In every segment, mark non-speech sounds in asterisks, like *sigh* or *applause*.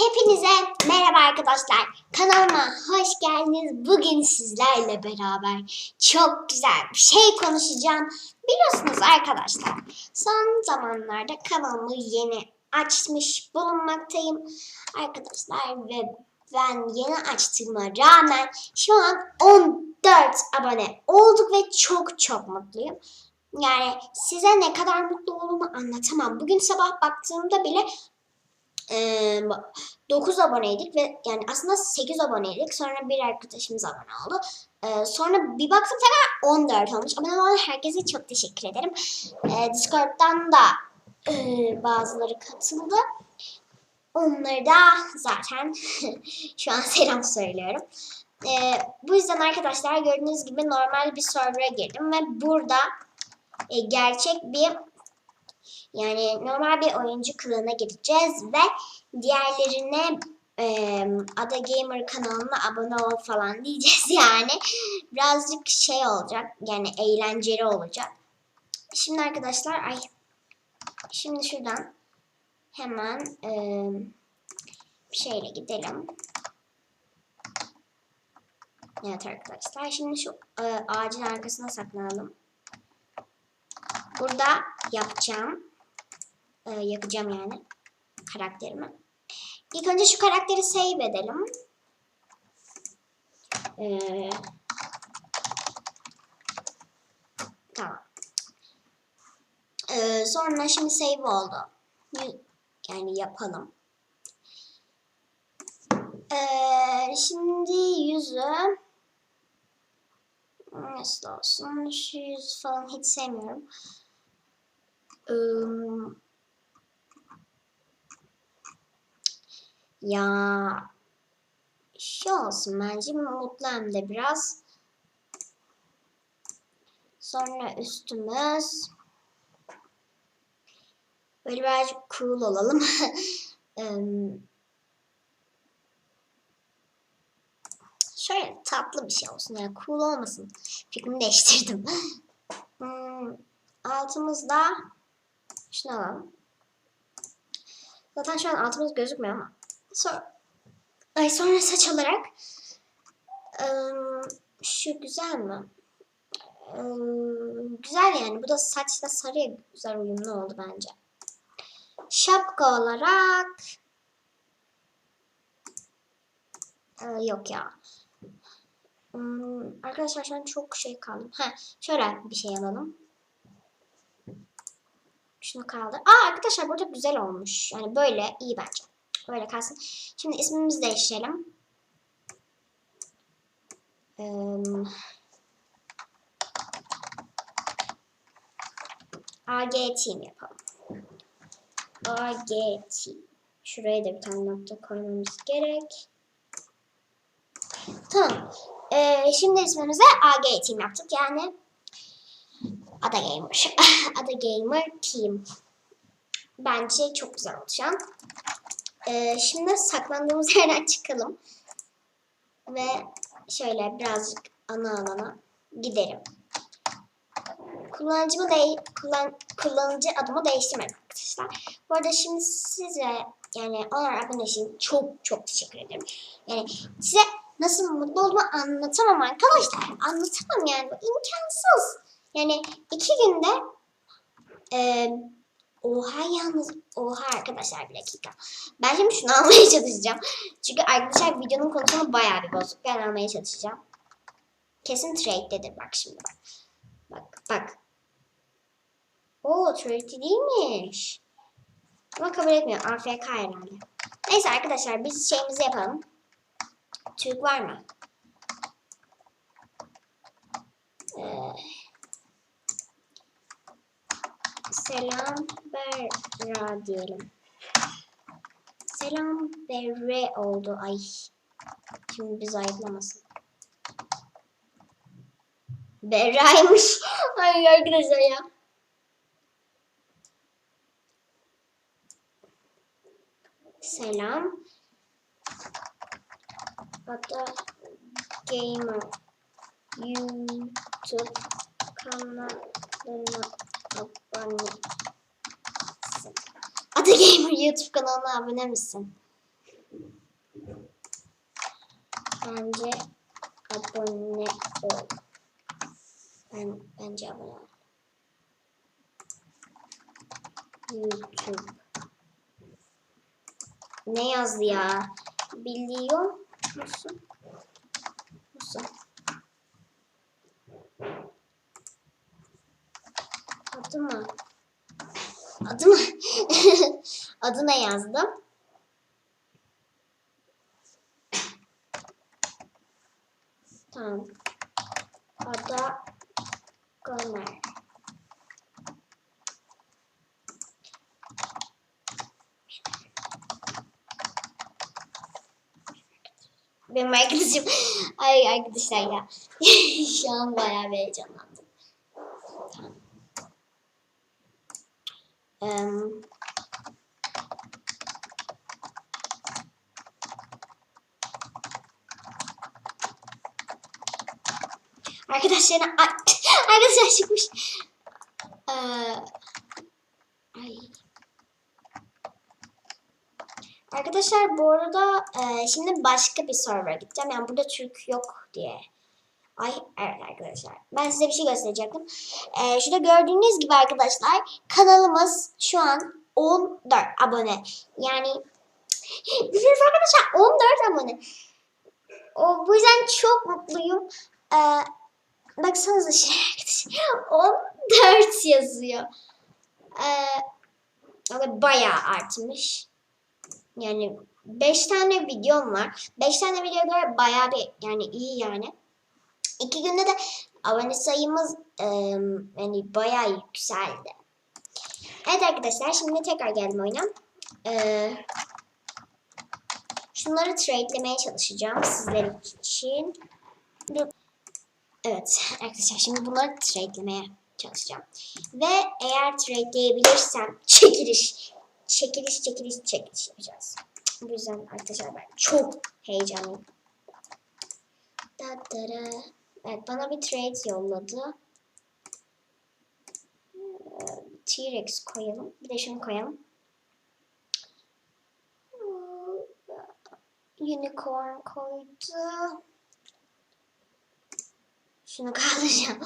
Hepinize merhaba arkadaşlar. Kanalıma hoş geldiniz. Bugün sizlerle beraber çok güzel bir şey konuşacağım. Biliyorsunuz arkadaşlar son zamanlarda kanalımı yeni açmış bulunmaktayım. Arkadaşlar ve ben yeni açtığıma rağmen şu an 14 abone olduk ve çok çok mutluyum. Yani size ne kadar mutlu olduğumu anlatamam. Bugün sabah baktığımda bile eee 9 aboneydik ve yani aslında 8 aboneydik. Sonra bir arkadaşımız abone oldu. Eee, sonra bir baktım tekrar 14 olmuş. Abone olan herkese çok teşekkür ederim. Eee, Discord'dan da eee, bazıları katıldı. Onları da zaten *laughs* şu an selam söylüyorum. Eee, bu yüzden arkadaşlar gördüğünüz gibi normal bir server'a girdim ve burada e, gerçek bir yani normal bir oyuncu kılığına gireceğiz ve diğerlerine e, Ada Gamer kanalına abone ol falan diyeceğiz *laughs* yani. Birazcık şey olacak yani eğlenceli olacak. Şimdi arkadaşlar ay şimdi şuradan hemen e, şeyle gidelim. Evet arkadaşlar şimdi şu e, ağacın arkasına saklanalım. Burada yapacağım. E, yapacağım yani karakterimi. İlk önce şu karakteri save edelim. Ee, tamam. Ee, sonra şimdi save oldu. Yani yapalım. Ee, şimdi yüzü nasıl olsun? Şu yüz falan hiç sevmiyorum. Ee, Ya şey olsun bence mutlu hem de biraz. Sonra üstümüz böyle birazcık cool olalım. *laughs* Şöyle tatlı bir şey olsun yani cool olmasın. Fikrimi değiştirdim. *laughs* Hmm, altımızda şunu alalım. Zaten şu an altımız gözükmüyor ama Sonra, ay sonra saç olarak ıı, şu güzel mi? Iı, güzel yani. Bu da saçla sarıya güzel uyumlu oldu bence. Şapka olarak ıı, yok ya. Hmm, arkadaşlar şu an çok şey kaldım. Ha, şöyle bir şey alalım. Şunu kaldı. Aa arkadaşlar burada güzel olmuş. Yani böyle iyi bence. Böyle kalsın. Şimdi ismimizi değiştirelim. AG Team yapalım. AG Team. Şuraya da bir tane nokta koymamız gerek. Tamam. Ee, şimdi ismimize AG Team yaptık. Yani Ada Gamer. *laughs* Ada Gamer Team. Bence çok güzel oldu şu an. Ee, şimdi saklandığımız *laughs* yerden çıkalım. Ve şöyle birazcık ana alana gidelim. Kullanıcımı de kullan kullanıcı adımı değiştirmedim arkadaşlar. Bu arada şimdi size yani onlar abone için çok çok teşekkür ederim. Yani size nasıl mutlu olduğumu anlatamam arkadaşlar. Anlatamam yani. Bu imkansız. Yani iki günde eee Oha yalnız. Oha arkadaşlar bir dakika. Ben şimdi şunu *laughs* almaya çalışacağım. Çünkü arkadaşlar videonun konusunu bayağı bir bozuk. Ben almaya çalışacağım. Kesin trade'dedir bak şimdi bak. Bak bak. Oo trade değilmiş. Ama kabul etmiyor. AFK herhalde. Neyse arkadaşlar biz şeyimizi yapalım. Türk var mı? Ee, Selam Berra diyelim. Selam Berre oldu. Ay. Şimdi bizi ayıplamasın. Berra'ymış. *laughs* Ay arkadaşlar ya. Selam. Ada Gamer YouTube kanalına abone Gamer YouTube kanalına abone misin? Bence abone ol. Ben bence abone ol. YouTube. Ne yazdı ya? Biliyor? Musun? *laughs* Adı mı? Adı mı? Adına yazdım. Tamam. Ada Gomer. Benim arkadaşım. Ay arkadaşlar ya. *laughs* Şu an bayağı bir heyecanlandım. Tamam. Em, Arkadaşlarına Ay, *laughs* arkadaşlar çıkmış. Ee. Arkadaşlar bu arada e, şimdi başka bir server gideceğim. Yani burada Türk yok diye. Ay evet arkadaşlar. Ben size bir şey gösterecektim. Ee, şurada gördüğünüz gibi arkadaşlar kanalımız şu an 14 abone. Yani *laughs* biliyorsunuz arkadaşlar 14 abone. O, bu yüzden çok mutluyum. Ee, baksanıza şey arkadaşlar *laughs* 14 yazıyor. Ee, bayağı artmış. Yani 5 tane videom var. 5 tane video göre bayağı bir yani iyi yani. İki günde de abone sayımız e, yani bayağı yükseldi. Evet arkadaşlar şimdi tekrar geldim oyuna. E, şunları trade'lemeye çalışacağım sizler için. Evet arkadaşlar şimdi bunları trade'lemeye çalışacağım. Ve eğer trade'leyebilirsem çekiliş, çekiliş, çekiliş, çekiliş yapacağız. Bu yüzden arkadaşlar ben çok heyecanlıyım. Da da da. Evet bana bir trade yolladı. T-Rex koyalım. Bir de şunu koyalım. Unicorn koydu. Şunu kaldıracağım.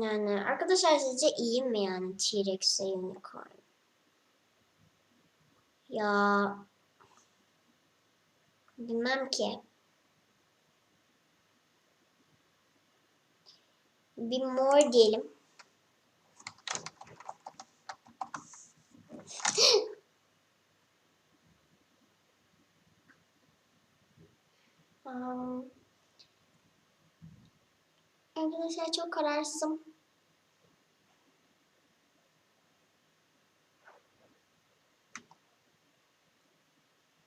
Yani arkadaşlar sizce iyi mi yani T-Rex'e unicorn? Ya bilmem ki. Bir mor diyelim. *laughs* arkadaşlar çok kararsızım.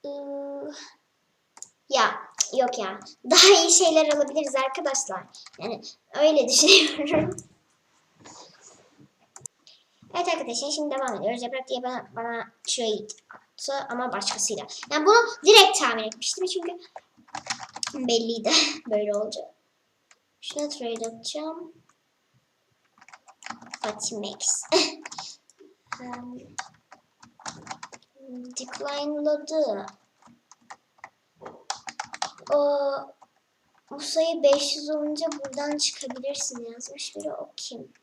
Iı, Ya yok ya. Daha iyi şeyler alabiliriz arkadaşlar. Yani öyle düşünüyorum. Evet arkadaşlar şimdi devam ediyoruz. Yaprak diye bana, bana trade attı ama başkasıyla. Yani bunu direkt tahmin etmiştim çünkü belliydi *laughs* böyle olacak. Şuna trade atacağım. Batimex. um, *laughs* decline'ladı. O bu sayı 500 olunca buradan çıkabilirsin yazmış biri o kim?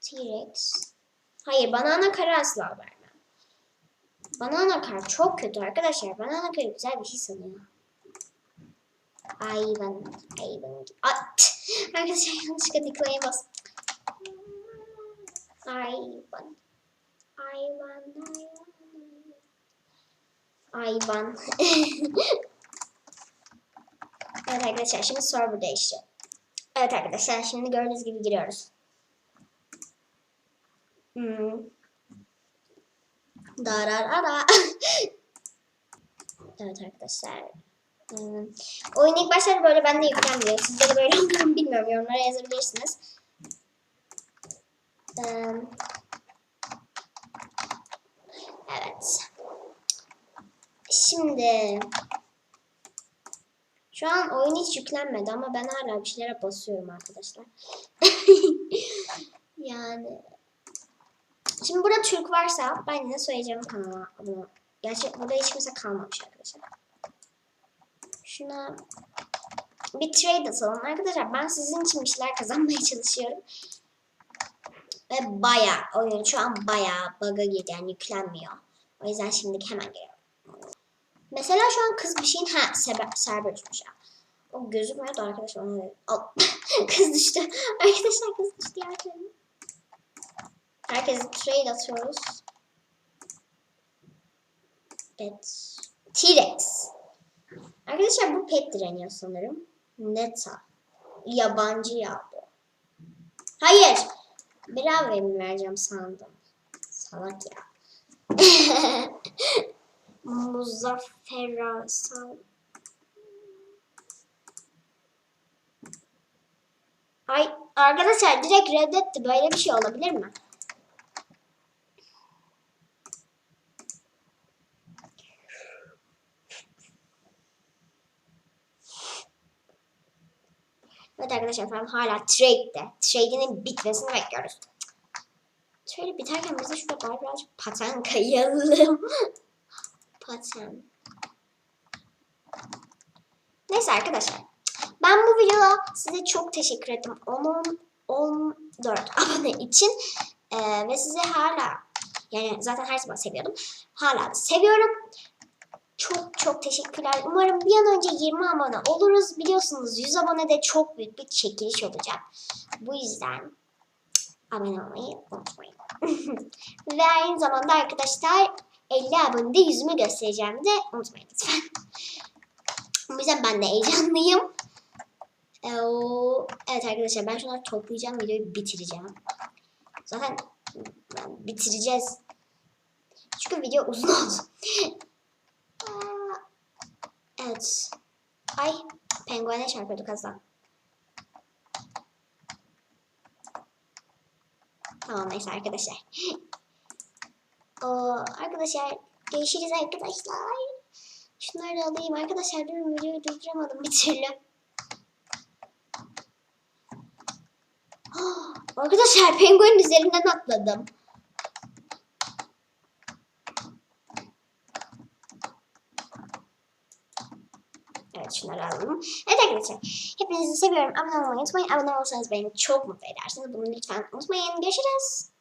T-Rex. Hayır banana kara asla vermem. Banana kar çok kötü arkadaşlar. Banana kar güzel bir şey sanıyor. Ayvan. Ayvan. At. Arkadaşlar yanlışlıkla decline'e bastım. Ayvan. Ayvan, ayvan. Ayvan. *laughs* evet arkadaşlar şimdi server değişti. Evet arkadaşlar şimdi gördüğünüz gibi giriyoruz. Hmm. Dararara. *laughs* evet arkadaşlar. Hmm. Oyun ilk başlarda böyle ben de yüklenmiyor. Sizde de böyle mu *laughs* bilmiyorum. Yorumlara yazabilirsiniz. Um, Evet. Şimdi şu an oyun hiç yüklenmedi ama ben hala bir şeylere basıyorum arkadaşlar. *laughs* Yani. Şimdi burada Türk varsa ben yine söyleyeceğim kanala bunu. Gerçi burada hiç kimse kalmamış arkadaşlar. Şuna bir trade atalım. Arkadaşlar ben sizin için bir şeyler kazanmaya çalışıyorum. Ve bayağı oyun şu an bayağı bug'a girdi yani yüklenmiyor. O yüzden şimdi hemen giriyorum. Mesela şu an kız bir şeyin ha server düşmüş ya. O gözükmüyor da arkadaşlar onu Al. *laughs* kız düştü. *laughs* Arkadaşlar kız düştü yardım. Herkese trade atıyoruz. Pet. T-Rex. Arkadaşlar bu pet direniyor sanırım. Neta. Yabancı ya bu. Hayır. Bravo mi vereceğim sandım. Salak ya. *laughs* Muzaffer Sal. Ay arkadaşlar direkt reddetti. Böyle bir şey olabilir mi? Evet arkadaşlar falan hala trade'de. Trade'inin bitmesini bekliyoruz. Trade biterken biz de şurada bari birazcık paten kayalım. *laughs* paten. Neyse arkadaşlar. Ben bu videoda size çok teşekkür ettim. 10 14 *laughs* abone için. Ee, ve size hala yani zaten her zaman seviyordum. Hala seviyorum. Çok çok teşekkürler. Umarım bir an önce 20 abone oluruz. Biliyorsunuz 100 abone de çok büyük bir çekiliş olacak. Bu yüzden abone olmayı unutmayın. *laughs* Ve aynı zamanda arkadaşlar 50 abonede yüzümü göstereceğim de unutmayın lütfen. O yüzden ben de heyecanlıyım. Evet arkadaşlar ben şunları toplayacağım videoyu bitireceğim. Zaten ben bitireceğiz. Çünkü video uzun oldu. *laughs* Evet. Ay penguene çarpıyorduk az. Tamam neyse arkadaşlar. *laughs* O, arkadaşlar görüşürüz arkadaşlar. Şunları da alayım arkadaşlar. Durun videoyu durduramadım bir türlü. *gasps* Arkadaşlar penguenin üzerinden atladım. Şunları alalım. Evet arkadaşlar. Hepinizi seviyorum. Abone olmayı unutmayın. Abone olursanız beni çok mutlu edersiniz. Bunu lütfen unutmayın. Görüşürüz.